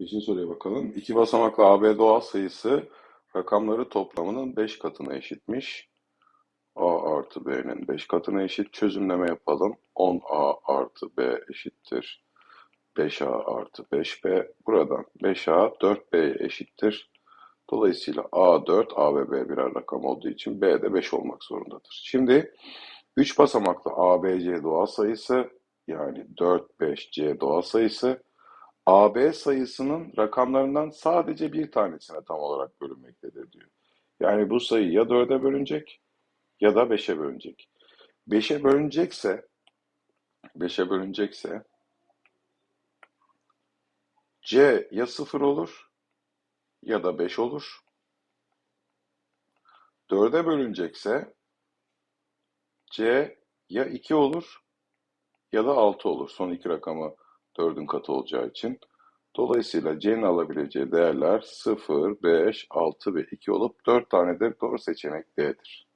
Beşinci soruya bakalım. İki basamaklı AB doğal sayısı rakamları toplamının 5 katına eşitmiş. A artı B'nin 5 katına eşit. Çözümleme yapalım. 10A artı B eşittir. 5A artı 5B. Buradan 5A 4B'ye eşittir. Dolayısıyla A 4, A ve B birer rakam olduğu için B de 5 olmak zorundadır. Şimdi 3 basamaklı ABC doğal sayısı yani 4, 5, C doğal sayısı AB sayısının rakamlarından sadece bir tanesine tam olarak bölünmektedir diyor. Yani bu sayı ya 4'e bölünecek ya da 5'e bölünecek. 5'e bölünecekse 5'e bölünecekse C ya 0 olur ya da 5 olur. 4'e bölünecekse C ya 2 olur ya da 6 olur. Son iki rakamı 4'ün katı olacağı için. Dolayısıyla C'nin alabileceği değerler 0, 5, 6 ve 2 olup 4 tane de doğru seçenek D'dir.